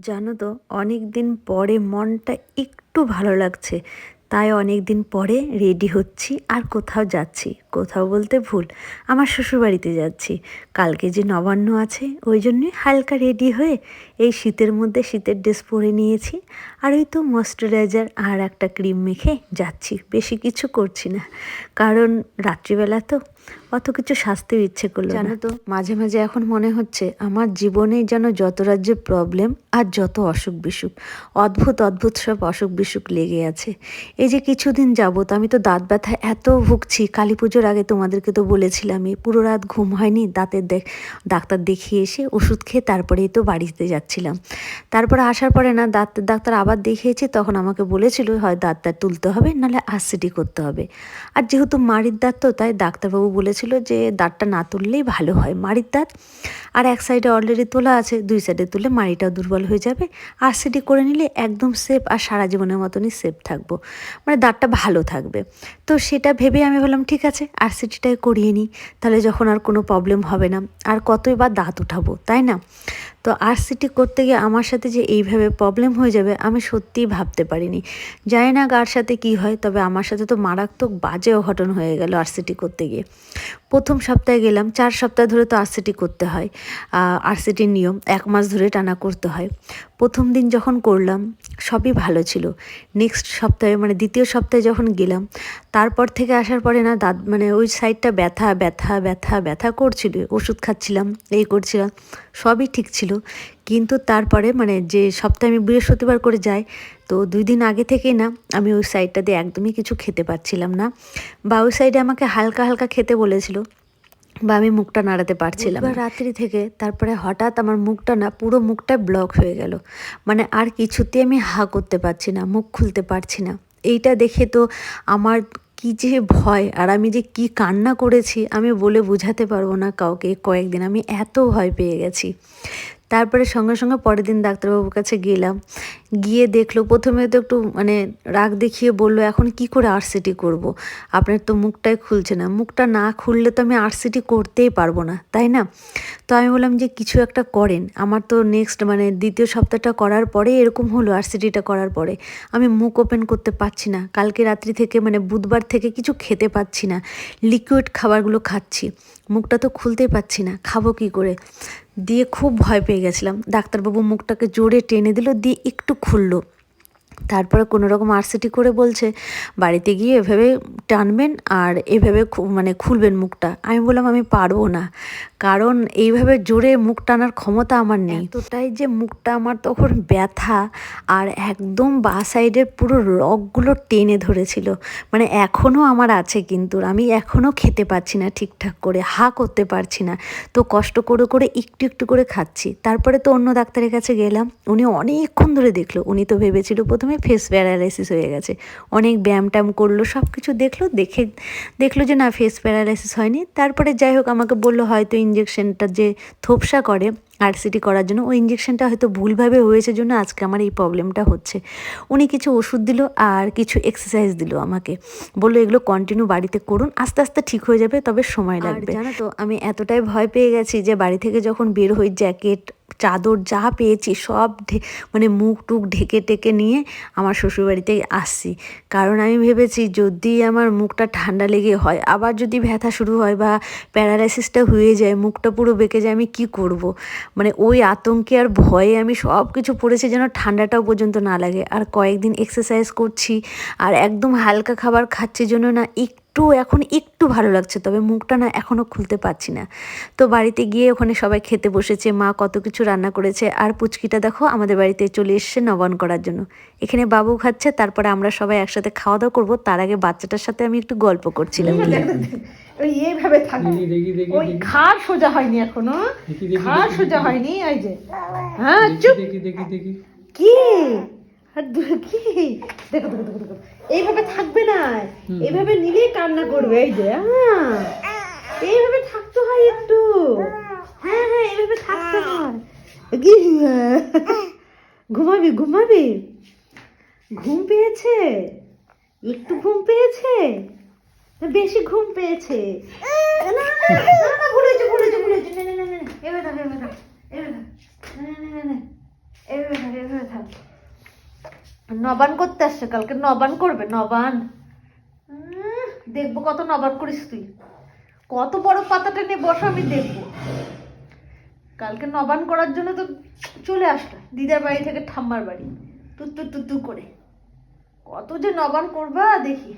জানো তো, অনেক দিন পরে মনটা একটু ভালো লাগছে। তাই অনেক দিন পরে রেডি হচ্ছি আর কোথাও যাচ্ছি। কোথাও বলতে ভুল। আমার শ্বশুরবাড়িতে যাচ্ছি। কালকে যে নবান্ন আছে, ওই জন্যই হালকা রেডি হয়ে এই শীতের মধ্যে শীতের ড্রেস পরে নিয়েছি। আর ওই তো ময়শ্চারাইজার আর একটা ক্রিম মেখে যাচ্ছি। বেশি কিছু করছি না। কারণ রাত্রিবেলা তো অত কিছু সাজতেও ইচ্ছে করল জানো তো, মাঝে মাঝে এখন মনে হচ্ছে আমার জীবনে যেন যত রাজ্যে প্রবলেম আর যত অসুখ বিসুখ, অদ্ভুত অদ্ভুত সব অসুখ বিসুখ লেগে আছে। এই যে কিছুদিন যাবত আমি তো দাঁত ব্যথা এত ভুগছি কালী পুজোর আগে তোমাদেরকে তো বলেছিলামই, পুরো রাত ঘুম হয়নি, দাঁতের দেখ, ডাক্তার দেখিয়ে এসে ওষুধ খেয়ে তারপরেই তো বাড়িতে যাচ্ছিলাম। তারপরে আসার পরে না, দাঁত, ডাক্তার আবার দেখিয়েছি, তখন আমাকে বলেছিল, হয় দাঁতটা তুলতে হবে, নাহলে আরসিটি করতে হবে। আর যেহেতু মাড়ির দাঁত তো, তাই ডাক্তারবাবু বলেছিল যে, দাঁতটা না তুললেই ভালো হয় মাড়ির দাঁত। আর এক সাইডে অলরেডি তোলা আছে, দুই সাইডে তুলে মাড়িটাও দুর্বল হয়ে যাবে। আরসিটি করে নিলে একদম সেফ আর সারা জীবনের মতনই সেফ থাকব। মানে দাঁতটা ভালো থাকবে। তো সেটা ভেবে আমি বললাম, ঠিক আছে। আরসিটিটাই করিয়ে নিই, তাহলে যখন আর কোনো প্রবলেম হবে না। আর কতই বা দাঁত উঠাবো, তাই না? তো আরসিটি করতে গিয়ে আমার সাথে যে এইভাবে প্রবলেম হয়ে যাবে, আমি সত্যিই ভাবতে পারিনি। জানি না কার সাথে কি হয়, তবে আমার সাথে তো মারাত্মক বাজে অঘটন হয়ে গেল আরসিটি করতে গিয়ে। প্রথম সপ্তাহে গেলাম, চার সপ্তাহ ধরে তো আরসিটি করতে হয়। আরসিটির নিয়ম, এক মাস ধরে টানা করতে হয়। প্রথম দিন যখন করলাম সবই ভালো ছিল। নেক্সট সপ্তাহে মানে দ্বিতীয় সপ্তাহে যখন গেলাম, তারপর থেকে আসার পরে না দাঁত মানে ওই সাইডটা ব্যথা ব্যথা ব্যথা ব্যথা করছিল। ওষুধ খাচ্ছিলাম, এই করছিলাম, সবই ঠিক ছিল। কিন্তু তারপরে মানে যে সপ্তাহে আমি বৃহস্পতিবার করে যাই, তো দুই দিন আগে থেকেই না আমি ওই সাইডটা দিয়ে একদমই কিছু খেতে পারছিলাম না। বা ওই সাইডে আমাকে হালকা হালকা খেতে বলেছিল। বা আমি মুখটা নাড়াতে পারছিলাম। রাত্রি থেকে তারপরে হঠাৎ আমার মুখটা না, পুরো মুখটা ব্লক হয়ে গেল। মানে আর কিছুতে আমি হা করতে পারছি না, মুখ খুলতে পারছি না। এইটা দেখে তো আমার কি যে ভয়, আর আমি যে কি কান্না করেছি, আমি বলে বোঝাতে পারব না কাউকে। কয়েকদিন আমি এত ভয় পেয়ে গেছি। তারপরে সঙ্গে সঙ্গে পরের দিন ডাক্তারবাবুর কাছে গেলাম। গিয়ে দেখল, প্রথমে তো একটু মানে রাগ দেখিয়ে বলল, এখন কি করে আরসিটি করব। আপনার তো মুখটাই খুলছে না। মুখটা না খুললে তো আমি আরসিটি করতেই পারব না, তাই না? তো আমি বললাম যে, কিছু একটা করেন। আমার তো নেক্সট মানে দ্বিতীয় সপ্তাহটা করার পরে এরকম হলো আরসিটিটা করার পরে। আমি মুখ ওপেন করতে পারছি না। কালকে রাত্রি থেকে মানে বুধবার থেকে কিছু খেতে পাচ্ছি না। লিকুইড খাবারগুলো খাচ্ছি। মুখটা তো খুলতেই পাচ্ছি না। খাব কি করে? দিয়ে খুব ভয় পেয়ে গেছিলাম। ডাক্তারবাবু মুখটাকে জোরে টেনে দিল, দিয়ে একটু খুলল। তারপরে কোনো রকম আরসিটি করে বলছে, বাড়িতে গিয়ে এভাবে টানবেন আর এভাবে মানে খুলবেন মুখটা। আমি বললাম, আমি পারব না। কারণ এইভাবে জোরে মুখ টানার ক্ষমতা আমার নেই। এতটাই যে মুখটা আমার তখন ব্যথা আর একদম বা সাইডের পুরো রগগুলো টেনে ধরেছিল। মানে এখনও আমার আছে কিন্তু, আমি এখনও খেতে পারছি না ঠিকঠাক করে, হা করতে পারছি না। তো কষ্ট করে করে একটু একটু করে খাচ্ছি। তারপরে তো অন্য ডাক্তারের কাছে গেলাম, উনি অনেকক্ষণ ধরে দেখল। উনি তো ভেবেছিল প্রথমে ফেস প্যারালাইসিস হয়ে গেছে। অনেক ব্যায়াম ট্যায়াম করল সব কিছু দেখল, দেখে, দেখল যে না, ফেস প্যারালাইসিস হয়নি। তারপরে যাই হোক, আমাকে বলল, হয়তো ইঞ্জেকশনটা যে থোপসা করে আরসিটি করার জন্য ওই ইঞ্জেকশনটা হয়তো ভুলভাবে হয়েছে জন্য আজকে আমার এই প্রবলেমটা হচ্ছে। উনি কিছু ওষুধ দিল আর কিছু এক্সারসাইজ দিল আমাকে। বলল এগুলো কন্টিনিউ বাড়িতে করুন আস্তে আস্তে ঠিক হয়ে যাবে তবে সময় লাগবে। জানো তো আমি এতটাই ভয় পেয়ে গেছি যে বাড়ি থেকে যখন বের হই জ্যাকেট চাদর যা পেয়েছি সব মানে মুখ টুক ঢেকে টেকে নিয়ে আমার শ্বশুরবাড়িতে আসছি কারণ আমি ভেবেছি যদি আমার মুখটা ঠান্ডা লেগে হয়, আবার যদি ব্যথা শুরু হয় বা প্যারালাইসিসটা হয়ে যায়, মুখটা পুরো বেঁকে যায়, আমি কি করব। মানে ওই আতঙ্কে আর ভয়ে আমি সব কিছু পড়েছি যেন ঠান্ডাটাও পর্যন্ত না লাগে আর কয়েকদিন এক্সারসাইজ করছি, আর একদম হালকা খাবার খাচ্ছি জন্য না, একটু এখন একটু ভালো লাগছে তবে মুখটা না এখনও খুলতে পারছি না। তো বাড়িতে গিয়ে ওখানে সবাই খেতে বসেছে মা কত কিছু রান্না করেছে আর পুচকিটা দেখো আমাদের বাড়িতে চলে এসছে নবান করার জন্য। এখানে বাবু খাচ্ছে তারপরে আমরা সবাই একসাথে খাওয়া দাওয়া করব তার আগে বাচ্চাটার সাথে আমি একটু গল্প করছিলাম। ওই এইভাবে থাকবে ওই ঘাড় সোজা হয়নি এখনও। ঘাড় সোজা হয়নি ওই যে। হ্যাঁ চুপ। দেখি দেখি দেখি। কি? কি? দেখো দেখো দেখো দেখো এইভাবে থাকবে না হুম। এইভাবে নিলেই কান্না করবে এই যে হ্যাঁ এইভাবে থাকতে হয় একটু। হ্যাঁ হ্যাঁ এইভাবে থাকতে হয়। কি? ঘুমাবি ঘুমাবি? ঘুম পেয়েছে? একটু ঘুম পেয়েছে? বেশি ঘুম পেয়েছে। না না না না না থাক থাক এভাবে থাক এভাবে থাক। নবান করতে আসছে কালকে নবান করবে নবান। দেখব কত নবাব করিস তুই। কত বড় পাতাটা নিয়ে বসো, আমি দেখব। কালকে নবান করার জন্য তো চলে আসলো, দিদার বাড়ি থেকে ঠাম্মার বাড়ি। তুত্তু তু তু তু করে। কত যে নবান করবা, দেখি।